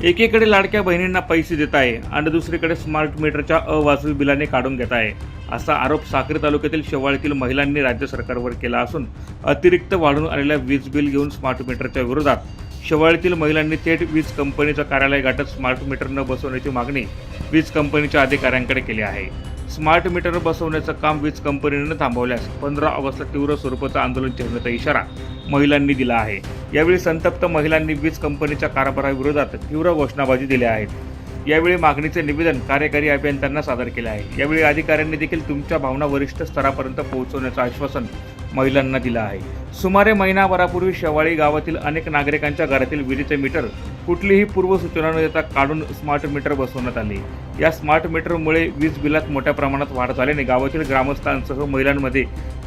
एकीकडे लाडक्या बहिणींना पैसे देत आहे आणि दुसरीकडे स्मार्ट मीटरच्या अवाजवी बिलाने काढून घेत आहे असा आरोप साक्री तालुक्यातील शेवाळीतील महिलांनी राज्य सरकारवर केला असून अतिरिक्त वाढून आलेल्या वीज बिल घेऊन स्मार्ट मीटरच्या विरोधात शेवाळीतील महिलांनी थेट वीज कंपनीचं कार्यालय गाठत स्मार्ट मीटर न बसवण्याची मागणी वीज कंपनीच्या अधिकाऱ्यांकडे केली आहे. स्मार्ट मीटर बसवण्याचं काम वीज कंपनीनं थांबवल्यास पंधरा ऑगस्टला तीव्र स्वरूपाचं आंदोलन ठेवण्याचा इशारा महिलांनी दिला आहे. यावेळी संतप्त महिलांनी वीज कंपनीच्या कारभाराविरोधात तीव्र घोषणाबाजी दिल्या आहेत यावेळी मागणीचे निवेदन कार्यकारी अभियंत्यांना सादर केले आहे. यावेळी अधिकाऱ्यांनी देखील तुमच्या भावना वरिष्ठ स्तरापर्यंत पोहोचवण्याचं आश्वासन महिलांना दिलं आहे. सुमारे महिनाभरापूर्वी शेवाळी गावातील अनेक नागरिकांच्या घरातील विजेचे मीटर कुठलीही पूर्वसूचना न देता काढून स्मार्ट मीटर बसवण्यात आले. या स्मार्ट मीटरमुळे वीज बिलात मोठ्या प्रमाणात वाढ झाल्याने गावातील ग्रामस्थांसह महिलांमध्ये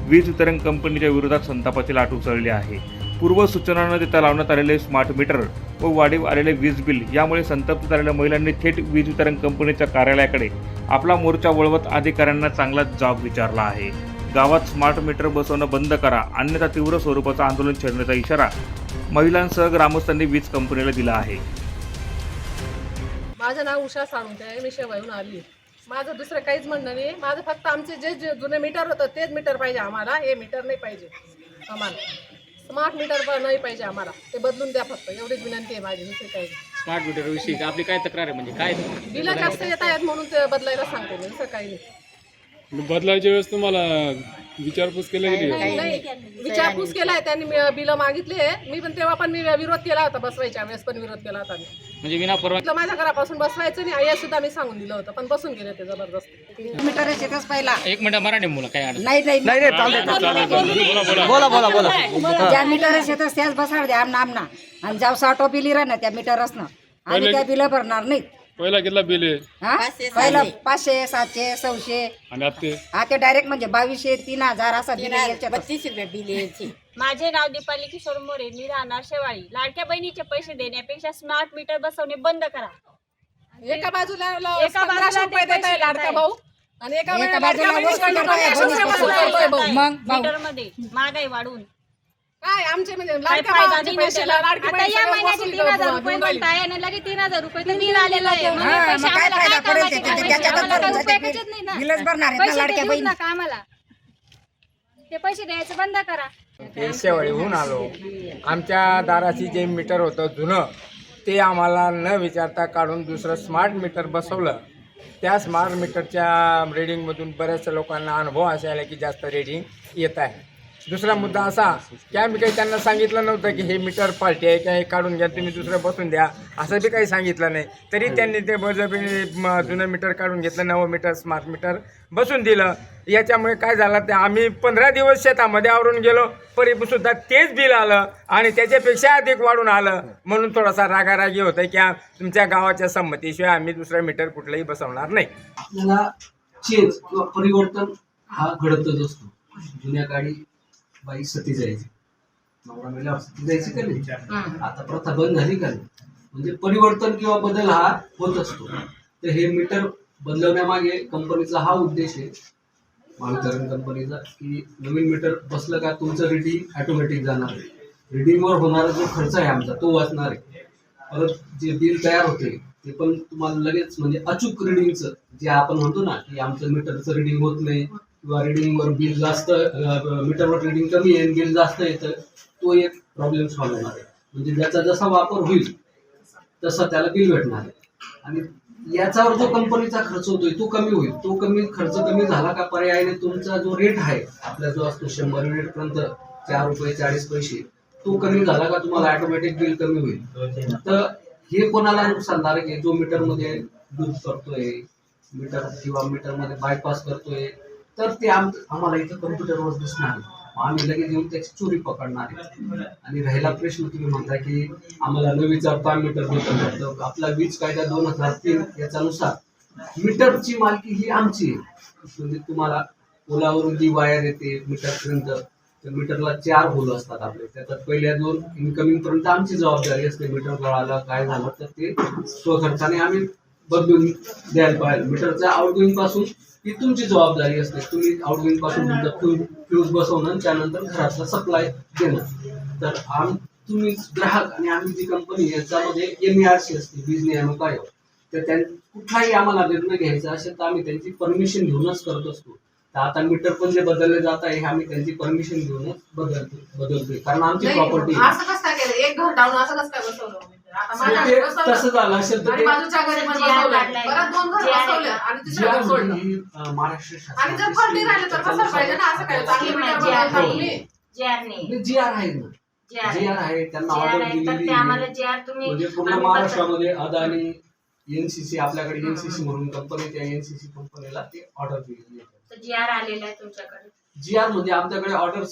वीज वितरण कंपनीच्या विरोधात संतापाची लाट उसळली आहे. पूर्व सूचना न देता लावण्यात आलेले स्मार्ट मीटर व वाढीव आलेले वीज बिल यामुळे संतप्त झालेल्या महिलांनी थेट वीज वितरण कंपनीच्या कार्यालयाकडे आपला मोर्चा वळवत अधिकाऱ्यांना चांगला जाब विचारला आहे. गावात स्मार्ट मीटर बसवणं बंद करा अन्यथा तीव्र स्वरूपाचं आंदोलन छेडण्याचा इशारा महिलांसह ग्रामस्थांनी वीज कंपनीला दिला आहे. माझं नाव उषा साळुंके आहे मी शेवायहून आली माझं दुसरं काहीच म्हणणं नाही. माझं फक्त आमचे जे जे जुने मीटर होतं तेच मीटर पाहिजे आम्हाला. हे मीटर नाही पाहिजे. आम्हाला. स्मार्ट मीटर नाही पाहिजे आम्हाला. ते बदलून द्या फक्त. एवढीच विनंती आहे माझी दुसरी काही नाही. स्मार्ट मीटर विषयी आपली काय तक्रार आहे म्हणजे? काय बिलं जास्त येत आहेत म्हणून ते बदलायला सांगते मी दुसरं काही नाही. बदलायच्या वेळेस तुम्हाला विचारपूस केली गेली का? नाही? विचारपूस केलाय त्यांनी बिलं मागितले मी पण तेव्हा पण मी विरोध केला होता बसवायच्या वेळेस पण विरोध केला होता मी. म्हणजे विना परवानगी म्हटलं माझ्या घरापासून बसवायचं नाही. आई सुद्धा मी सांगून दिलं होतं पण बसून गेले ते जबरदस्त. मीटर येतच पहिला. एक मिनिट मराठी मुलं काय अडचण? नाही नाही. बोला बोला बोला ज्या मीटर येतच त्याच बसाड द्या आमना आमना. आणि जाऊ साठो बिली राहणार त्या मीटरच ना आम्ही त्या बिल भरणार नाही पहिला कितला बिल आहे? हा? पहिलं पाचशे सातशे सहाशे. आणि आता ते? आता डायरेक्ट म्हणजे बावीसशे तीन हजार असा बिल याच्यात. माझे नाव दीपाली किशोर मोरे मी राहणार शेवाळी. लाडक्या बहिणीचे पैसे देण्यापेक्षा स्मार्ट मीटर बसवणे बंद करा. एका बाजूला एका बाजूला पंधराशे रुपये ते देत आहे पैसे लाडका देत भाऊ. आणि एका एका लाडक्या बाजूला बहिणीकडनं वस्तू करताय, पंधराशे रुपये बहिणी बसवतोय भाऊ. मग भाऊ. मीटरमध्ये महागाई वाढून काय आमचे म्हणजे काय लाडक्या फायदा भावाचे नाही पैसे त्याला. लाडकी आता बहीण या सगळं महिन्याचे वसूल तीन हजार करून रुपये घेऊन राहिली. म्हणताय आणि लगे तीन हजार रुपये तर बिल आलेलं आहे मग हे हा, पैसे मग काय आम्हाला फायदा काय पडेल कामाचे ते? काय? त्याच्यातच आम्हाला भरून काय जाते उपयोगाचेच नाही ना. बिलच भरणार आहेत ना पैसे लाडक्या देऊच बहिणी नका आम्हाला ते पैसे द्यायचे बंद करा ते शेवळीहून आलो आमच्या दाराशी जे मीटर होतं जुनं ते आम्हाला न विचारता काढून दुसरं स्मार्ट मीटर बसवलं त्या स्मार्ट मीटरच्या रिडिंगमधून बऱ्याचशा लोकांना अनुभव असा आला की जास्त रिडिंग येत आहे दुसरा मुद्दा असा की आम्ही काही त्यांना सांगितलं नव्हतं की हे मीटर पार्टी आहे का हे काढून घ्या तुम्ही दुसरं बसून द्या असं बी काही सांगितलं नाही. तरी त्यांनी ते बळजबरी म, जुनं मीटर काढून घेतलं नवं मीटर स्मार्ट मीटर बसून दिलं. याच्यामुळे काय झालं ते आम्ही पंधरा दिवस शेतामध्ये आवरून गेलो परी सुद्धा तेच बिल आलं आणि त्याच्यापेक्षा अधिक वाढून आलं. म्हणून थोडासा रागारागी होतं की तुमच्या गावाच्या संमतीशिवाय आम्ही दुसरं मीटर कुठलंही बसवणार नाही. आपल्याला चेंज किंवा परिवर्तन हा घडतच असतो. जुन्या काळी बाई सती जायची. नवरा मेल्यावर सती जायची का नाही? आता प्रथा बंद झाली का नाही? म्हणजे परिवर्तन किंवा बदल हा होत असतो. तर हे मीटर बदलवण्यामागे कंपनीचा हा उद्देश आहे. महावितरण कंपनीचा की नवीन मीटर बसलं का तुमचं रिडिंग ऑटोमॅटिक जाणार आहे. रिडिंगवर होणारा जो खर्च आहे आमचा तो वाचणार आहे. परत जे बिल तयार होते ते पण तुम्हाला लगेच म्हणजे अचूक रिडिंगचं जे आपण म्हणतो ना की आमचं मीटरचं रिडिंग होत नाही. किंवा रिडिंगवर बिल जास्त मीटरवर रिडिंग कमी आहे बिल जास्त येतं तो एक प्रॉब्लेम सॉल्व्ह होणार आहे. म्हणजे ज्याचा जसा वापर होईल तसा त्याला बिल भेटणार आहे. आणि याच्यावर जो कंपनीचा खर्च होतोय तो कमी होईल. तो कमी खर्च कमी झाला का पर्यायाने तुमचा जो रेट आहे आपला जो असतो शंभर युनिट पर्यंत चार रुपये चाळीस पैसे तो कमी झाला का तुम्हाला ऑटोमॅटिक बिल कमी होईल? तर हे कोणाला नुकसानदारक आहे जो मीटरमध्ये दूध करतोय मीटर किंवा मीटरमध्ये बायपास करतोय तर ते आम आम्हाला इथं कम्प्युटरवर दिसणार आम्ही लगेच येऊन त्याची चोरी पकडणार आहे. आणि राहिला प्रश्न तुम्ही म्हणता की आम्हाला न विचारता मीटर भेटत आपला वीज कायदा दोन हजार तीन याच्यानुसार मीटरची मालकी ही आमची आहे. म्हणजे तुम्हाला पुलावरून जी वायर येते मीटरपर्यंत तर मीटरला चार होल असतात आपले. त्याच्यात पहिल्या दोन इन्कमिंग पर्यंत आमची जबाबदारी असते. मीटर आलं काय झालं तर ते स्वखर्चाने आम्ही बदलून द्यायला पाहिजे मीटरच्या आउटगोईंगपासून ही तुमची जबाबदारी असते. तुम्ही आउटगोईंगपासून तुमचा फ्यूज फ्यूज बसवणं आणि त्यानंतर घरातला सप्लाय देणं. तर आम तुम्ही ग्राहक आणि आम्ही जी कंपनी याच्यामध्ये एम आर सी असते वीज नियामक आयोग तर त्या कुठलाही आम्हाला निर्णय घ्यायचा असेल तर आम्ही त्यांची परमिशन घेऊनच करत असतो. तर आता मीटर पण जे बदलले जात आहे हे आम्ही त्यांची परमिशन घेऊनच बदलतो बदलतोय. कारण आमची प्रॉपर्टी असं कसं काय केलं? एक घर डाऊन असं कसं काय बसवलं? ते. तसं झालं असेल तर आणि ते बाजूच्या घरी पण जी आर बसवलं काढलाय. परत दोन घर जी आर बसवलं आणि तिसरं घर जी सोडलं. अं, महाराष्ट्र आणि जर शासनाची फॉल्टी राहिलं तर त्याच्यानुसार कसं पाहिजे ना असं काय? चांगली मीटर जी आर बनवता नाही. तुम्ही. जे आर नाही जी आर आहे ना. जे आर जी आर आहे त्यांना जे आर ऑर्डर आहे तर दिलेली ते आम्हाला आहे. जे आर तुम्ही म्हणजे पूर्ण आम्ही महाराष्ट्रामध्ये अदानी एनसीसी आपल्याकडे एनसीसी म्हणून कंपनी त्या एनसीसी कंपनीला ते ऑर्डर दिलेली आहे. तर जे आर आलेला आहे तुमच्याकडे. जी आर म्हणजे आमच्याकडे ऑर्डर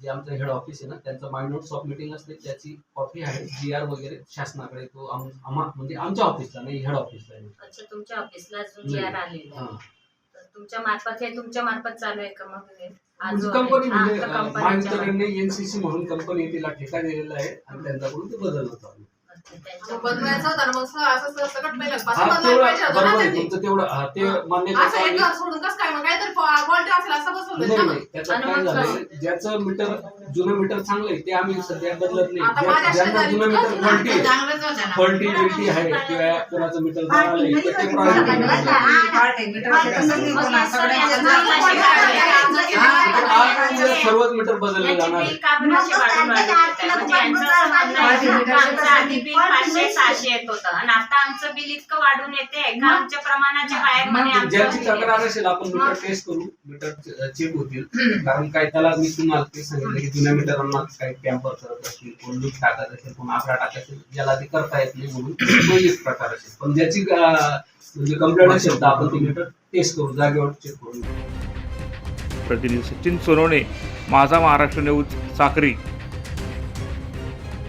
जे आमचं हेड ऑफिस आहे ना त्यांचं माय नोट्स ऑफ मिटिंग असते त्याची कॉपी आहे. जी आर वगैरे शासनाकडे तो आम- आम्हा म्हणजे आमच्या ऑफिसला नाही हेड ऑफिसला आहे. अच्छा तुमच्या ऑफिसला जो जे आर आलेला हा. आहे तर तुमच्या मार्फत हे तुमच्या मार्फत चालू आहे का मग हे? आहे, कंपनी हा, म्हणजे तर अं, कंपनीच्या महावितरणने एनसीसी म्हणून कंपनी तिला ठेका दिलेला आहे आणि त्यांच्याकडून ते बदललं चालू त्यांच्या- मग बनवायचं होतं ना मग स- असं हा बदलायला तेवढं पाहिजे होतं ना बरोबर आहे त्यांनी. तुमचं तेवढं हा, ते मान्य असं एक करतो घर सोडून कसं काय मग काहीतरी फॉल्टी असेल असं बसवलं नाही ना. नाही मग. त्याचं आणि काय मग झालंय ज्याचं मीटर जुनं मीटर चांगलं आहे ते आम्ही सध्या बदलत आता नाही माझ्या ज्या- ज्यांना शेजारी जुनं मीटर तुझं फॉल्टी आहे चांगलंच होतं ना. फॉल्टी बिल्टी आहे किंवा कोणाचं मीटर तर ते आज सर्वच मीटर बदलले जाणार. आहे. वाढून वाढून? म्हणजे यांचं असं म्हणणं आहे का आमचं आधी बिल पाचशे सहाशे येत होतं. आणि आता आमचं बिल इतकं वाढून येते का आमच्या प्रमाणाच्या बाहेर म्हणे ज्यांची. तक्रार असेल आपण मीटर टेस्ट करू. मीटर चेक होतील. कारण काय त्याला मी तुम्हाला ते सांगितलं की जुन्या मीटरांना काही टॅम्पर करत असतील कोण लूट टाकत असेल कोण आकडा टाकत असेल ज्याला ते करता येत नाही म्हणून तो एक प्रकार असेल. पण ज्याची अं, म्हणजे कंप्लेंट असेल तर आपण ती मीटर टेस्ट करू जागेवर चेक करू प्रतिनिधी सचिन सोनवणे माझा महाराष्ट्र न्यूज साक्री.